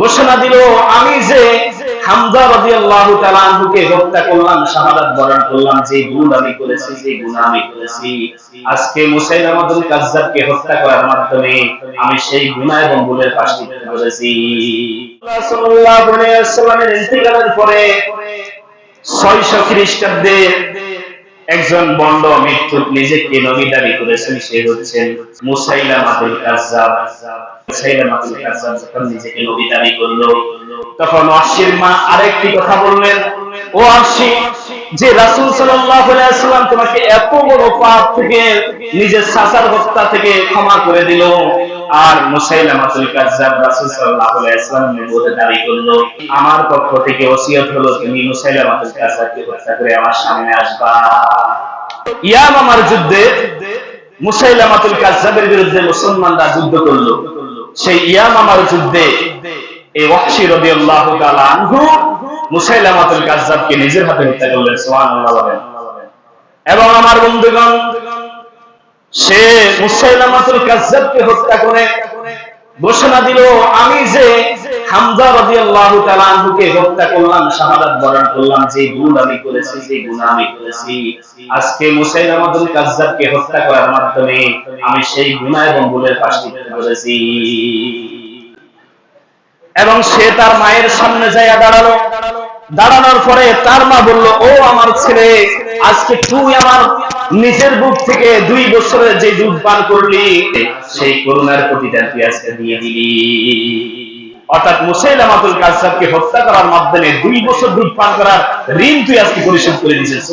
ঘোষণা দিল, আমি যে তাআলা আনহুকে হত্যা করলাম বরণ করলাম, যে গুণ আমি করেছি, যে গুনাহ আমি করেছি, আজকে হত্যা করার মাধ্যমে আমি সেই গুনাহ এবং ওয়াসাল্লামের ইন্তিকালের পরে 600 খ্রিস্টাব্দে একজন বন্ড মৃত্যু নিজেকে নবী দাবি করেছেন, সে হচ্ছেন মুসাইলামাতুল যখন নিজেকে নবী দাবি করল তখন অশ্বির মা আরেকটি কথা বললেন ও যে রাসূল ওয়াসাল্লাম তোমাকে এত বড় পাপ থেকে নিজের চাচার হত্যা থেকে ক্ষমা করে দিল। আর মুসাইলামাতুল কাজ্জাব রাসূল সাল্লাল্লাহু আলাইহি ওয়াসাল্লামের বিরুদ্ধে দাবি করল আমার পক্ষ থেকে ওসিয়ত হলো তুমি মুসাইলামাতুল কাজ্জাবকে হত্যা করে আমার সামনে আসবা। ইয়ামামার যুদ্ধে মুসাইলামাতুল কাজ্জাবের বিরুদ্ধে মুসলমানরা যুদ্ধ করল সেই ইয়ামামার যুদ্ধে এই ওয়াহশি রাদিয়াল্লাহু তাআলা আনহু মুসাইলামাতুল কাজ্জাবকে নিজের হাতে হত্যা করলেন, সুবহানাল্লাহ বলেন। এবং আমার বন্ধুগণ, সে মুসাইলামাতুল কাজ্জাবকে হত্যা করে ঘোষণা দিল, আমি যে হামজা রাদিয়াল্লাহু তাআলা আনহুকে হত্যা করলাম, শাহাদাত বরণ করলাম, যে গুণ আমি করেছি, যে গুনাহ আমি করেছি। আজকে মুসাইলামাতুল কাজ্জাবকে হত্যা করার মাধ্যমে আমি সেই গুনাহ এবং শাস্তি পেতে করেছি। এবং সে তার মায়ের সামনে যাইয়া দাঁড়াল। দাঁড়ানোর পরে তার মা বলল, ও আমার ছেলে, আজকে তুই আমার নিজের বুক থেকে দুই বছরের যে দুধ পান করলি, সেই করুণার প্রতিদান তুই আজকে দিয়ে দিলি। অর্থাৎ মুসাইলামাতুল কাজকে হত্যা করার মাধ্যমে দুই বছর দুধ পান করার ঋণ তুই আজকে পরিশোধ করে দিয়েছিস